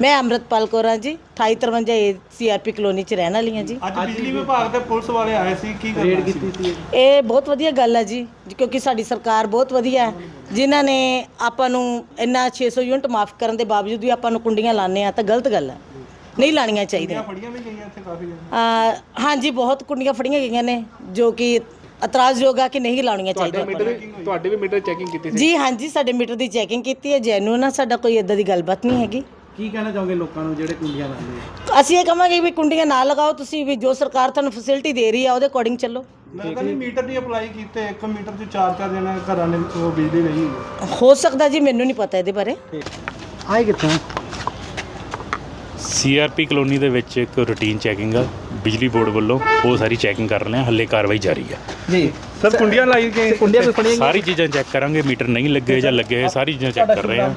ਮੈਂ ਅੰਮ੍ਰਿਤਪਾਲ ਕੌਰ ਹਾਂ ਜੀ 2853 ਏ ਸੀਆਰਪੀ ਕਲੋਨੀ ਚ ਰਹਿਣ ਵਾਲੀ ਹਾਂ ਜੀ। ਅੱਜ ਬਿਜਲੀ ਵਿਭਾਗ ਤੇ ਪੁਲਿਸ ਵਾਲੇ ਆਏ ਸੀ ਕੀ ਰੇਡ ਕੀਤੀ ਸੀ। ਇਹ ਬਹੁਤ ਵਧੀਆ ਗੱਲ ਹੈ ਜੀ ਕਿਉਂਕਿ ਸਾਡੀ ਸਰਕਾਰ ਬਹੁਤ ਵਧੀਆ ਹੈ ਜਿਨ੍ਹਾਂ ਨੇ ਆਪਾਂ ਨੂੰ ਇੰਨਾ 600 ਯੂਨਿਟ ਮਾਫ ਕਰਨ ਦੇ ਬਾਵਜੂਦ ਵੀ ਆਪਾਂ ਨੂੰ ਕੁੰਡੀਆਂ ਲਾਣੇ ਆ ਤਾਂ ਗਲਤ ਗੱਲ ਹੈ। ਨਹੀਂ ਲਾਣੀਆਂ ਚਾਹੀਦੀਆਂ। ਫੜੀਆਂ ਵੀ ਗਈਆਂ ਇੱਥੇ ਕਾਫੀ ਆ ਹਾਂਜੀ ਬਹੁਤ ਕੁੰਡੀਆਂ ਫੜੀਆਂ ਗਈਆਂ ਨੇ ਜੋ ਕਿ ਇਤਰਾਜ਼ਯੋਗ ਆ ਕਿ ਨਹੀਂ ਲਾਉਣੀਆਂ ਚਾਹੀਦੀਆਂ। ਤੁਹਾਡੇ ਵੀ ਮੀਟਰ ਚੈਕਿੰਗ ਕੀਤੀ ਜੀ ਹਾਂਜੀ ਸਾਡੇ ਮੀਟਰ ਦੀ ਚੈਕਿੰਗ ਕੀਤੀ ਹੈ ਜੈਨੂਨ ਆ ਸਾਡਾ ਕੋਈ ਇਦਾਂ ਦੀ ਗੱਲਬਾਤ ਨਹੀਂ ਹੈਗੀ। ਕੀ ਕਹਿਣਾ ਚਾਹੋਗੇ ਲੋਕਾਂ ਨੂੰ ਜਿਹੜੇ ਕੁੰਡੀਆਂ ਲਾਉਂਦੇ ਆ ਅਸੀਂ ਇਹ ਕਹਾਂਗੇ ਵੀ ਕੁੰਡੀਆਂ ਨਾ ਲਗਾਓ ਤੁਸੀਂ ਵੀ ਜੋ ਸਰਕਾਰ ਤੁਹਾਨੂੰ ਫੈਸਿਲਿਟੀ ਦੇ ਰਹੀ ਆ ਉਹਦੇ ਅਕੋਰਡਿੰਗ ਚੱਲੋ। ਮੈਂ ਕਹਿੰਦਾ ਮੀਟਰ ਦੀ ਅਪਲਾਈ ਕੀਤੇ ਇੱਕ ਮੀਟਰ 'ਚ ਚਾਰ ਚਾਰ ਜਣਾ ਘਰਾਂ ਨੇ ਉਹ ਬਿਜਲੀ ਰਹੀ ਹੈ ਹੋ ਸਕਦਾ ਜੀ ਮੈਨੂੰ ਨਹੀਂ ਪਤਾ ਇਹਦੇ ਬਾਰੇ। ਆਏ ਕਿੱਥੋਂ? ਸੀਆਰਪੀ ਕਲੋਨੀ ਦੇ ਵਿੱਚ ਇੱਕ ਰੂਟੀਨ ਚੈਕਿੰਗ ਆ। ਬਿਜਲੀ ਬੋਰਡ ਵੱਲੋਂ ਉਹ ਸਾਰੀ ਚੈਕਿੰਗ ਕਰ ਰਹੇ ਆ ਹੱਲੇ ਕਾਰਵਾਈ ਜਾਰੀ ਆ। ਜੀ। ਸਰ ਕੁੰਡੀਆਂ ਲਾਈ ਕੇ ਕੁੰਡੀਆਂ ਵੀ ਫੜੀਆਂ ਸਾਰੀ ਚੀਜ਼ਾਂ ਚੈੱਕ ਕਰਾਂਗੇ ਮੀਟਰ ਨਹੀਂ ਲੱਗੇ ਜਾਂ ਲੱਗੇ ਹੋਏ ਸਾਰੀ ਚੀਜ਼ਾਂ ਚੈੱਕ ਕਰ ਰਹੇ ਆ।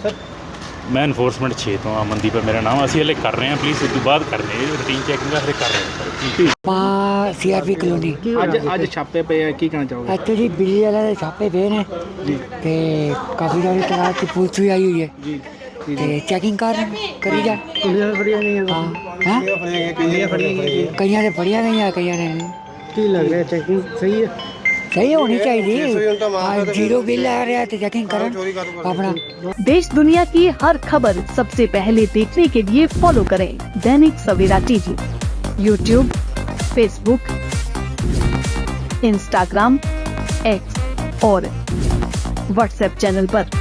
ਮੈਂ ਐਨਫੋਰਸਮੈਂਟ 6 ਤੋਂ ਅਮਨਦੀਪ ਹੈ ਮੇਰਾ ਨਾਮ। ਅਸੀਂ ਹਲੇ ਕਰ ਰਹੇ ਹਾਂ ਪਲੀਜ਼ ਉਸ ਤੋਂ ਬਾਅਦ ਕਰਨੇ ਰੂਟੀਨ ਚੈਕਿੰਗ ਹਲੇ ਕਰ ਰਹੇ ਹਾਂ ਆਪਾਂ ਸੀਆਰਪੀ ਕਲੋਨੀ ਅੱਜ ਅੱਜ ਛਾਪੇ ਪਏ ਆ ਕੀ ਕਹਿਣਾ ਚਾਹੋਗੇ? ਇੱਥੇ ਜੀ ਬਿਜਲੀ ਵਾਲਿਆਂ ਦੇ ਛਾਪੇ ਪਏ ਨੇ ਤੇ ਕਾਫੀ ਸਾਰੀ ਤਰ੍ਹਾਂ ਦੀ ਪੁਲਿਸ ਵੀ ਆਈ ਹੋਈ ਹੈ। ਜੀ ਤੇ ਚੈਕਿੰਗ ਕਰ ਕਰੀ ਜਾ। ਕੁੰਡੀਆਂ ਫੜੀਆਂ ਗਈਆਂ ਹਾਂ ਹਾਂ? ਕੁੰਡੀਆਂ ਫੜੀਆਂ ਗਈਆਂ। ਕਈਆਂ ਦੇ ਫੜੀਆਂ ਗਈਆਂ ਕਈਆਂ ਨੇ। ਕੀ ਲੱਗ ਰਿਹਾ ਚੈਕਿੰਗ ਸਹੀ ਹੈ? सही होनी चाहिए। ज़ीरो बिल आ रहा है तो चेकिंग अपना। देश दुनिया की हर खबर सबसे पहले देखने के लिए फॉलो करें Dainik Savera TV YouTube Facebook Instagram X और व्हाट्सएप चैनल पर।